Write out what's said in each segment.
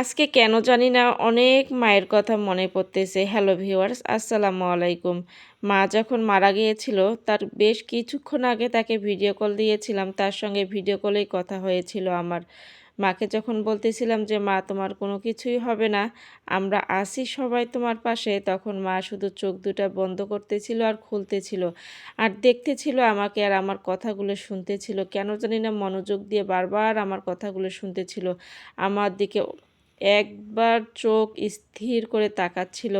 আজকে কেন জানি না অনেক মায়ের কথা মনে পড়তেছে। হ্যালো ভিউয়ার্স, আসসালামু আলাইকুম। মা যখন মারা গিয়েছিল, তার বেশ কিছুক্ষণ আগে তাকে ভিডিও কল দিয়েছিলাম। তার সঙ্গে ভিডিও কলেই কথা হয়েছিল আমার। মাকে যখন বলতেছিলাম যে, মা, তোমার কোনো কিছুই হবে না, আমরা আসি সবাই তোমার পাশে, তখন মা শুধু চোখ দুটা বন্ধ করতেছিল আর খুলতেছিল। আর দেখতেছিল আমাকে আর আমার কথাগুলো শুনতেছিল। কেন জানি না মনোযোগ দিয়ে বারবার আমার কথাগুলো শুনতেছিল। আমার দিকে একবার চোখ স্থির করে তাকাচ্ছিল।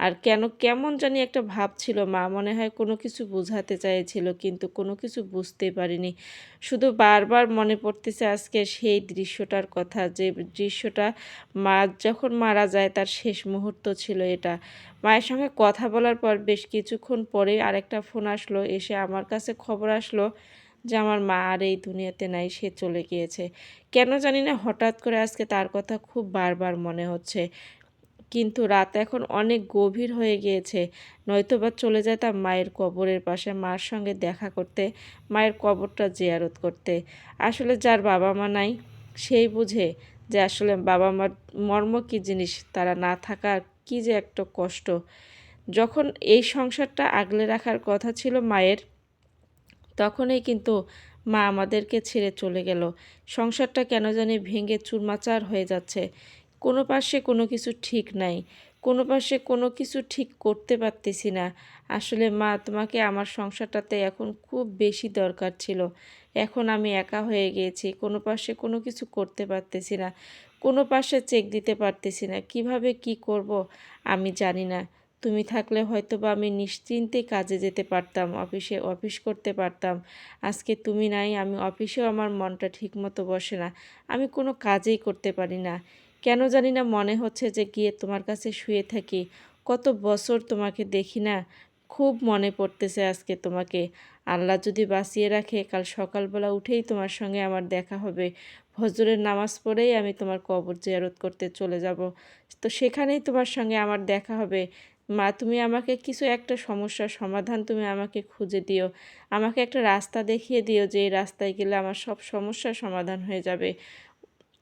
আর কেন, কেমন জানি একটা ভাব ছিল, মা মনে হয় কোনো কিছু বোঝাতে চাইছিল, কিন্তু কোনো কিছু বুঝতে পারিনি। শুধু বারবার মনে পড়তেছে আজকে সেই দৃশ্যটার কথা, যে দৃশ্যটা মা যখন মারা যায় তার শেষ মুহূর্ত ছিল এটা। মায়ের সঙ্গে কথা বলার পর বেশ কিছুক্ষণ পরে আরেকটা ফোন আসলো, এসে আমার কাছে খবর আসলো যে আমার মা আর এই দুনিয়াতে নাই, সে চলে গিয়েছে। কেন জানি না, হঠাৎ করে আজকে তার কথা খুব বারবার মনে হচ্ছে। কিন্তু রাত এখন অনেক গভীর হয়ে গিয়েছে। নয়তোবা চলে যায় যেতাম মায়ের কবরের পাশে মার সঙ্গে দেখা করতে, মায়ের কবরটা জিয়ারত করতে। আসলে যার বাবা মা নাই, সেই বুঝে যে আসলে বাবা মার মর্ম কী জিনিস, তারা না থাকার কী যে একটা কষ্ট। যখন এই সংসারটা আগলে রাখার কথা ছিল মায়ের তখনই কিন্তু মা আমাদেরকে ছেড়ে চলে গেল। সংসারটা কেন জানি ভেঙে চুরমাচার হয়ে যাচ্ছে। কোনো পাশে কোনো কিছু ঠিক নাই। কোনো পাশে কোনো কিছু ঠিক করতে পারতেছি না। আসলে মা, তোমাকে আমার সংসারটাতে এখন খুব বেশি দরকার ছিল। এখন আমি একা হয়ে গিয়েছি। কোনো পাশে কোনো কিছু করতে পারতেছি না। কোনো পাশে চেক দিতে পারতেছি না। কীভাবে কি করব আমি জানি না। তুমি থাকলে হয়তো বা আমি নিশ্চিন্তে কাজে যেতে পারতাম, অফিসে অফিস করতে পারতাম। আজকে তুমি নাই, আমি অফিসেও আমার মনটা ঠিকমতো বসে না, আমি কোনো কাজেই করতে পারি না। কেন জানি না মনে হচ্ছে যে গিয়ে তোমার কাছে শুয়ে থাকি। কত বছর তোমাকে দেখি না, খুব মনে পড়তেছে আজকে তোমাকে। আল্লাহ যদি বাঁচিয়ে রাখে, কাল সকালবেলা উঠেই তোমার সঙ্গে আমার দেখা হবে। হজরের নামাজ পড়েই আমি তোমার কবর জিয়ারত করতে চলে যাব। তো সেখানেই তোমার সঙ্গে আমার দেখা হবে। মা, তুমি আমাকে কিছু একটা সমস্যার সমাধান তুমি আমাকে খুঁজে দিও। আমাকে একটা রাস্তা দেখিয়ে দিও যে এই রাস্তায় গেলে আমার সব সমস্যার সমাধান হয়ে যাবে।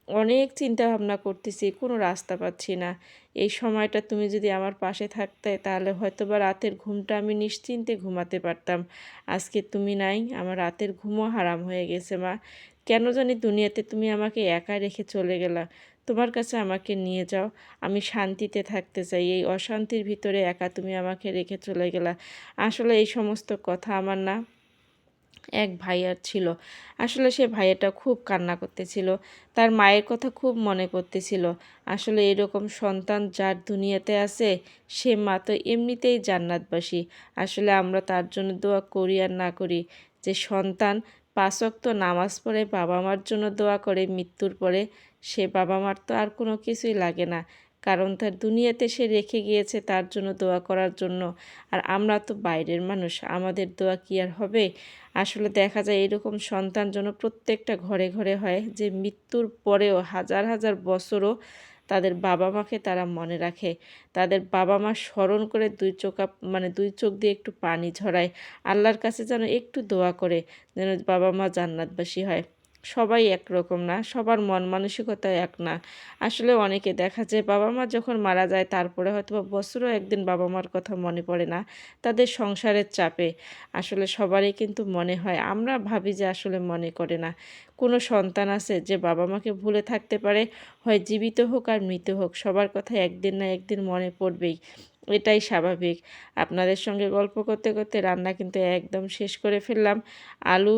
অনেক চিন্তা ভাবনা করতেছি, কোনো রাস্তা পাচ্ছি না। এই সময়টা তুমি যদি আমার পাশে থাকতে, তাহলে হয়তো বা রাতের ঘুমটা আমি নিশ্চিন্তে ঘুমাতে পারতাম। আজকে তুমি নাই, আমার রাতের ঘুমও হারাম হয়ে গেছে মা। কেন জানি দুনিয়াতে তুমি আমাকে একা রেখে চলে গেলা। তোমার কাছে আমাকে নিয়ে যাও। আমি শান্তিতে থাকতে চাই। এই অশান্তির ভিতরে একা তুমি আমাকে রেখে চলে গেলা। আসলে এই সমস্ত কথা আমার না এক ভাইয়ার ছিল। আসলে সে ভাইয়াটা খুব কান্না করতেছিল। তার মায়ের কথা খুব মনে করতেছিল আসলে এরকম সন্তান যার দুনিয়াতে আছে, সে মা তো এমনিতেই জান্নাতবাসী। আসলে আমরা তার জন্য দোয়া করি আর না করি। যে সন্তান পাঁচক্ত নামাজ পড়ে বাবা মার জন্য দোয়া করে, মৃত্যুর পরে সে বাবা মার তো আর কোনো কিছুই লাগে না। কারণ তার দুনিয়াতে সে রেখে গিয়েছে তার জন্য দোয়া করার জন্য। আর আমরা তো বাইরের মানুষ, আমাদের দোয়া কি আর হবে? আসলে দেখা যায় এরকম সন্তান যেন প্রত্যেকটা ঘরে ঘরে হয় যে মৃত্যুর পরেও হাজার হাজার বছরও তাদের বাবা মাকে তারা মনে রাখে। তাদের বাবা মা স্মরণ করে দুই চোখা মানে দুই চোখ দিয়ে একটু পানি ঝরায়। আল্লাহর কাছে যেন একটু দোয়া করে, যেন বাবা মা জান্নাতবাসী হয়। সবাই একরকম না, সবার মন মানসিকতা এক না। আসলে অনেকে দেখা যায় বাবা মা যখন মারা যায়, তারপরে হয়তো বছরও একদিন বাবা মার কথা মনে পড়ে না, তাদের সংসারের চাপে। আসলে সবারই কিন্তু মনে হয়, আমরা ভাবি যে আসলে মনে করে না। কোনো সন্তান আছে যে বাবা মাকে ভুলে থাকতে পারে, হয় জীবিত হোক আর মৃত হোক, সবার কথা একদিন না একদিন মনে পড়বেই, এটাই স্বাভাবিক। আপনাদের সঙ্গে গল্প করতে করতে রান্না কিন্তু একদম শেষ করে ফেললাম। আলু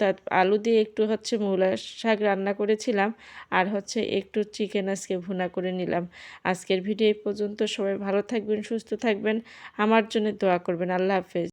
তা আলু দিয়ে একটু হচ্ছে মূলা শাক রান্না করেছিলাম আর হচ্ছে একটু চিকেন আজকে ভুনা করে নিলাম। আজকের ভিডিও পর্যন্ত। সবাই ভালো থাকবেন, সুস্থ থাকবেন। আমার জন্য দোয়া করবেন। আল্লাহ হাফেজ।